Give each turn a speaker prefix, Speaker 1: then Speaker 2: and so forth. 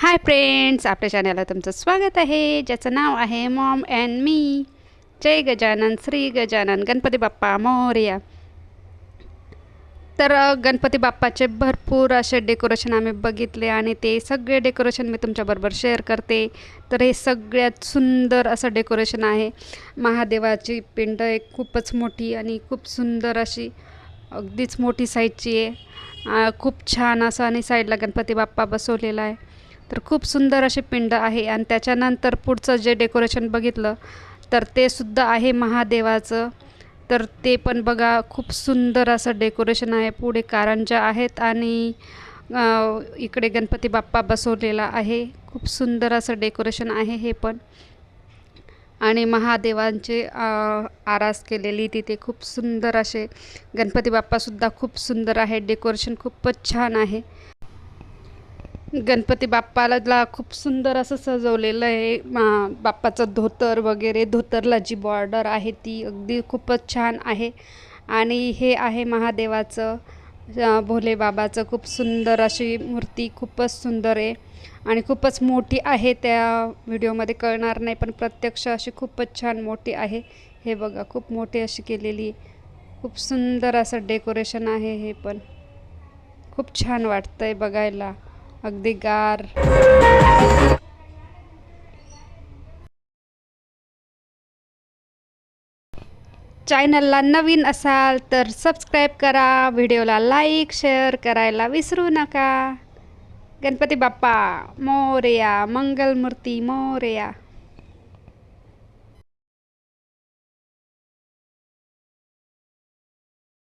Speaker 1: Hi friends आपल्या चॅनलला तुमचं स्वागत आहे. ज्याचं नाव आहे मॉम अँड मी जय गजानन श्री गजानन गणपती बाप्पा मोर्या. तर गणपती बाप्पाचे भरपूर असे डेकोरेशन आम्ही बघितले आणि ते सगळे डेकोरेशन मी तुमच्याबरोबर शेअर करते. तर हे सगळ्यात सुंदर असं डेकोरेशन आहे. महादेवाची पिंड एक खूपच मोठी आणि खूप सुंदर अशी अगदीच मोठी साईजची आहे. खूप छान असं आणि साईडला गणपती बाप्पा बसवलेला आहे. तर खूप सुंदर असे पिंड आहे आणि त्याच्यानंतर पुढचं जे डेकोरेशन बघितलं तर ते सुद्धा आहे महादेवाचं. तर ते पण बघा खूप सुंदर असं डेकोरेशन आहे. पुढे कारंजा आहेत आणि इकडे गणपती बाप्पा बसवलेला आहे. खूप सुंदर असं डेकोरेशन आहे हे पण. आणि महादेवांचे आरास केलेली तिथे खूप सुंदर असे गणपती बाप्पासुद्धा खूप सुंदर आहे. डेकोरेशन खूपच छान आहे. गणपती बाप्पाला खूप सुंदर असं सजवलेलं आहे. मा- बाप्पाचं धोतर वगैरे धोतरला जी बॉर्डर आहे ती अगदी खूपच छान आहे. आणि हे आहे महादेवाचं भोले बाबाचं खूप सुंदर अशी मूर्ती खूपच सुंदर आहे. आणि खूपच मोठी आहे त्या व्हिडिओमध्ये कळणार नाही पण प्रत्यक्ष अशी खूपच छान मोठी आहे. हे बघा खूप मोठी अशी केलेली खूप सुंदर असं डेकोरेशन आहे हे पण. खूप छान वाटतं आहे बघायला. अगदी गार. चॅनलला नवीन असाल तर सबस्क्राईब करा व्हिडिओला लाईक शेअर करायला विसरू नका. गणपती बाप्पा मोरया मंगलमूर्ती मोरया.